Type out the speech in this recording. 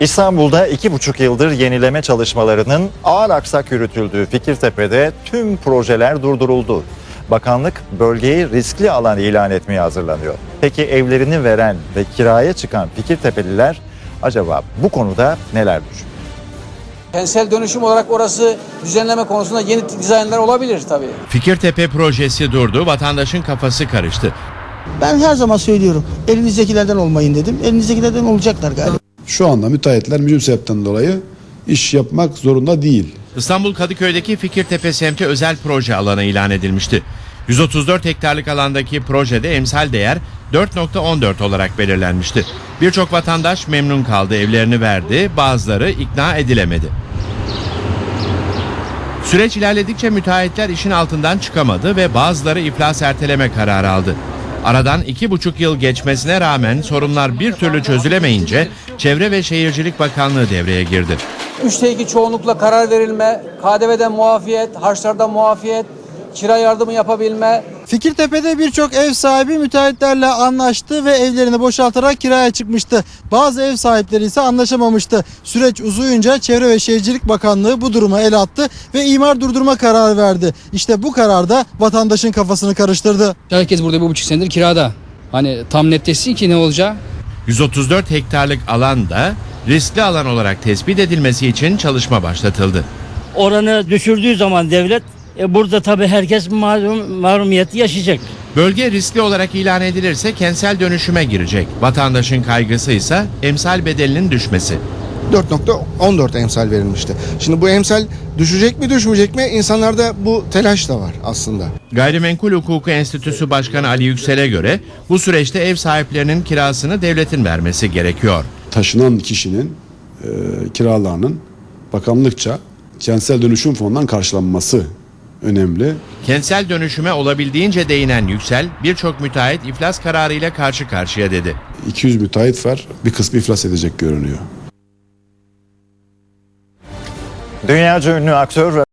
İstanbul'da iki buçuk yıldır yenileme çalışmalarının ağır aksak yürütüldüğü Fikirtepe'de tüm projeler durduruldu. Bakanlık bölgeyi riskli alan ilan etmeye hazırlanıyor. Peki evlerini veren ve kiraya çıkan Fikirtepeliler acaba bu konuda neler düşünüyor? Kentsel dönüşüm olarak orası düzenleme konusunda yeni dizaynlar olabilir tabii. Fikirtepe projesi durdu, vatandaşın kafası karıştı. Ben her zaman söylüyorum elinizdekilerden olmayın dedim. Elinizdekilerden olacaklar galiba. Şu anda müteahhitler mücüm sebepten dolayı iş yapmak zorunda değil. İstanbul Kadıköy'deki Fikirtepe semti özel proje alanı ilan edilmişti. 134 hektarlık alandaki projede emsal değer 4.14 olarak belirlenmişti. Birçok vatandaş memnun kaldı, evlerini verdi, bazıları ikna edilemedi. Süreç ilerledikçe müteahhitler işin altından çıkamadı ve bazıları iflas erteleme kararı aldı. Aradan iki buçuk yıl geçmesine rağmen sorunlar bir türlü çözülemeyince Çevre ve Şehircilik Bakanlığı devreye girdi. Üçte iki çoğunlukla karar verilme, KDV'den muafiyet, harçlardan muafiyet, kira yardımı yapabilme, Fikirtepe'de birçok ev sahibi müteahhitlerle anlaştı ve evlerini boşaltarak kiraya çıkmıştı. Bazı ev sahipleri ise anlaşamamıştı. Süreç uzayınca Çevre ve Şehircilik Bakanlığı bu duruma el attı ve imar durdurma kararı verdi. İşte bu karar da vatandaşın kafasını karıştırdı. Herkes burada bir buçuk senedir kirada. Hani tam netleşsin ki ne olacağı. 134 hektarlık alanda riskli alan olarak tespit edilmesi için çalışma başlatıldı. oranı düşürdüğü zaman devlet e, burada tabii herkes mahrum, mahrumiyeti yaşayacak. Bölge riskli olarak ilan edilirse kentsel dönüşüme girecek. Vatandaşın kaygısı ise emsal bedelinin düşmesi. 4.14 emsal verilmişti. Şimdi bu emsal düşecek mi düşmeyecek mi? İnsanlarda bu telaş da var aslında. Gayrimenkul Hukuku Enstitüsü Başkanı Ali Yüksel'e göre bu süreçte ev sahiplerinin kirasını devletin vermesi gerekiyor. Taşınan kişinin e, kiralarının bakanlıkça kentsel dönüşüm fonundan karşılanması önemli. Kentsel dönüşüme olabildiğince değinen Yüksel birçok müteahhit iflas kararıyla karşı karşıya dedi. 200 müteahhit var bir kısmı iflas edecek görünüyor. Dünyaca ünlü aktör